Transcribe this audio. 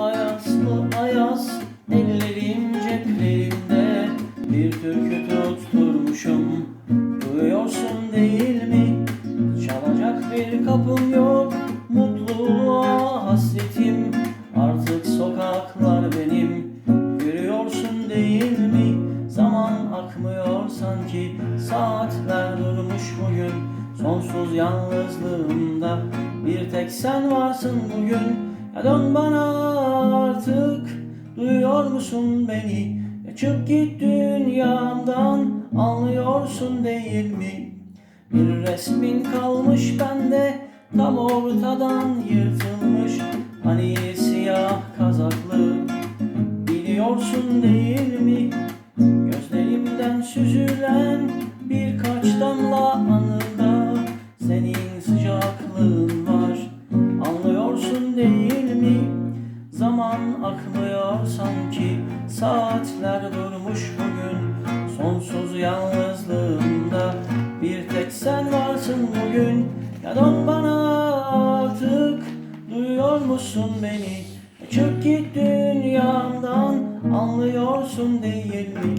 ayaslı ayaz. Ellerim ceplerimde Bir türkü tutturmuşum. Duyuyorsun değil mi? Çalacak bir kapım yok. Mutluluğa hasretim. Artık sokaklar benim. Görüyorsun değil mi? Zaman akmıyor sanki. Saatler durmuş bugün. Sonsuz yalnızlığımda Bir tek sen varsın bugün. Ya dön bana Duyuyor musun beni? Çık git dünyamdan Anlıyorsun değil mi? Bir resmin kalmış bende Tam ortadan yırtılmış Hani siyah kazaklı Biliyorsun değil mi? Gözlerimden süzülen Birkaç damla anıda Senin sıcaklığın var Anlıyorsun akmıyor sanki. Saatler durmuş bugün. Sonsuz yalnızlığımda Bir tek sen varsın bugün. Ya dön bana artık. Duyuyor musun beni? Çık git dünyamdan. Anlıyorsun değil mi?